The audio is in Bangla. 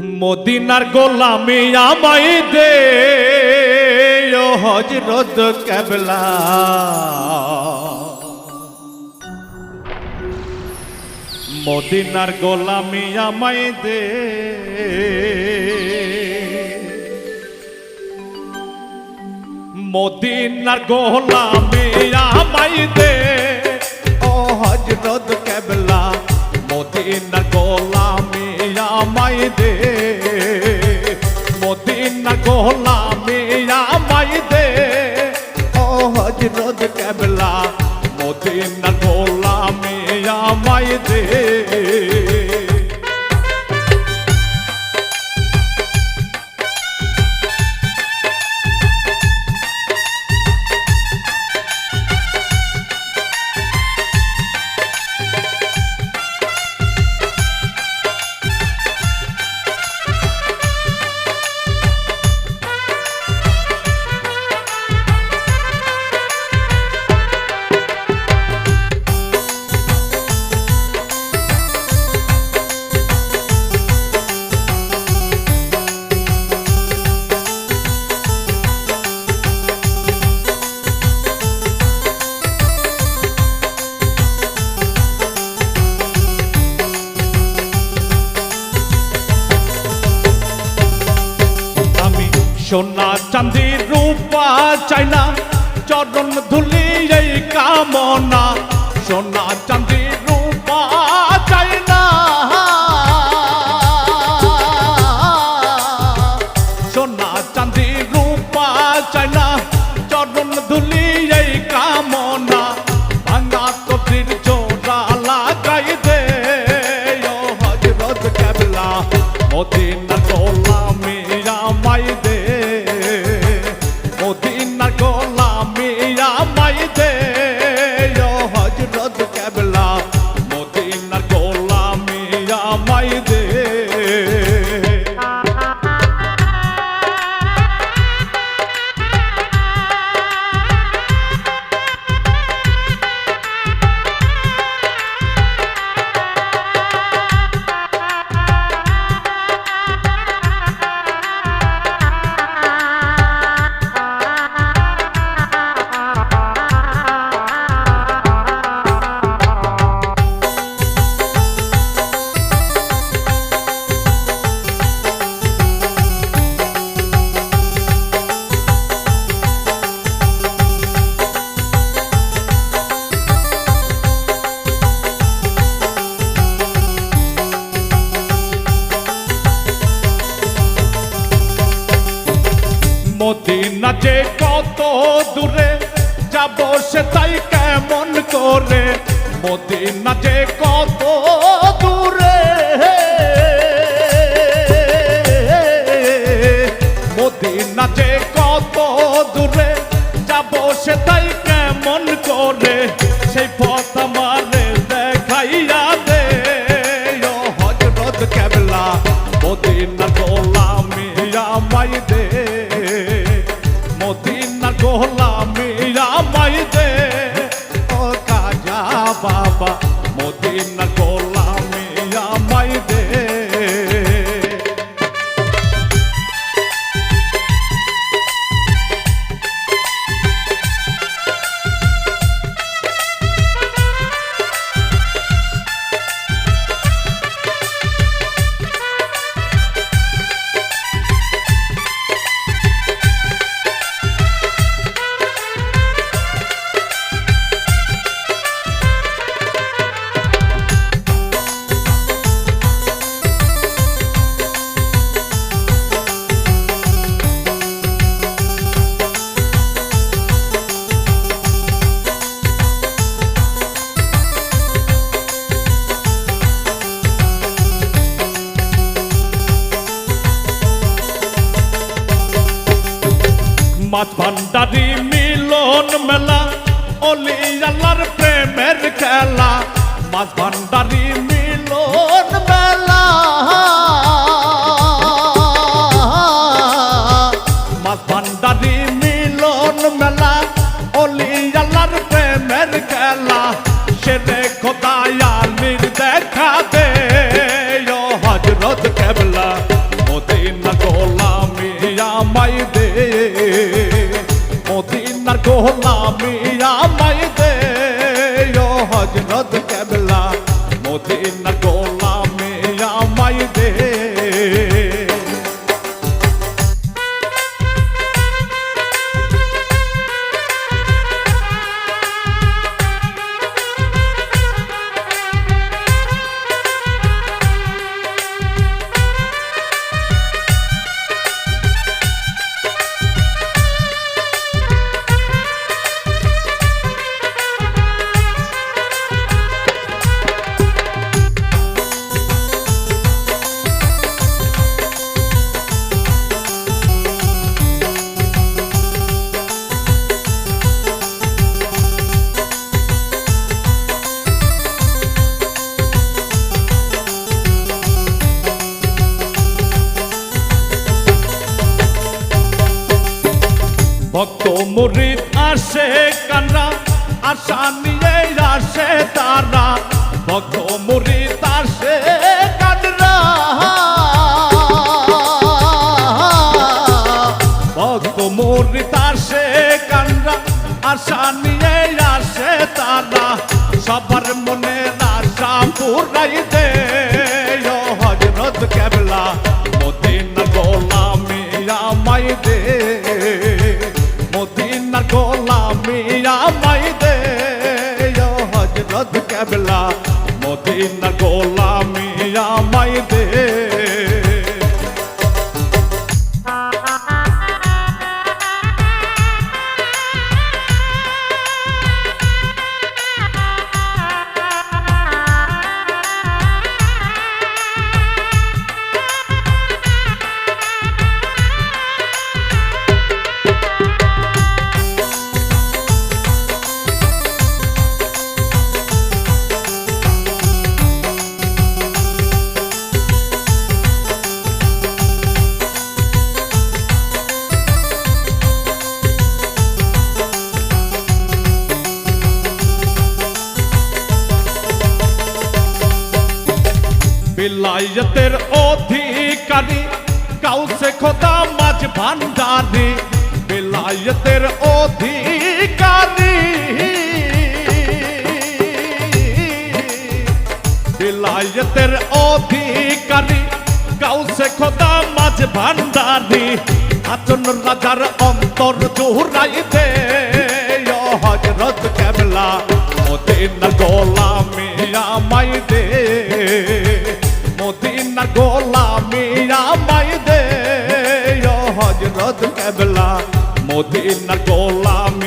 মদিনার গোলামি আমায় দে। হজরত কেবলা। মদিনার গোলামি আমায় দে। মদিনার গোলামি আমায় দে। ও হজরত কেবলা, মদিনার আমায় দে। মদিনার গোলামি সোনা চাঁদি রূপা চাই না চরণ ধুলি কামনা। সোনা চাঁদি রূপা মদিনা যে কত দূরে? যাব সে তাই কেমন করে? মদিনা যে কত দূরে? মদিনা যে কত দূরে? যাব সে তাই কেমন করে? সেই পথ আমারে দেখাইয়া দে। হজরত কেবলা মদিনা গোলামি আমাই দে। মাছ ভান্ডারি মিলন মেলা, অলি আল্লাহর প্রেমের খেলা। মাছ ভান্ডারি মিলন মেলা। মাছ ভান্ডারি মিলন মেলা, অলি আল্লাহর প্রেমের খেলা। সেরে খোদায়ালির দেখা দে হজরত কেবলা। মদিনার গোলামি আমায় দে হজরত মুরিদ আসে কানরা আশা নিয়ে আসে তারা। ভক্ত মুরিদ আসে কানরা ভক্ত মুরিদ আসে কানরা আশা নিয়ে আসে তারা। সবার মনে আশা পুরাই দে কেবলা মদিনার গোলামি আমায় দে। বিলায়তের অধিকারী কাউসে খোদা মাঝ ভান্ডারি, বিলায়তের অধিকারী। বিলায়তের অধিকারী কাউসে খোদা মাঝ ভান্ডারি আচন রাজার অন্তর জোহরাই দে ও হজরত কেবলা মদিনার গোলামি আমায় দে কেবলা মদিনার গোলামি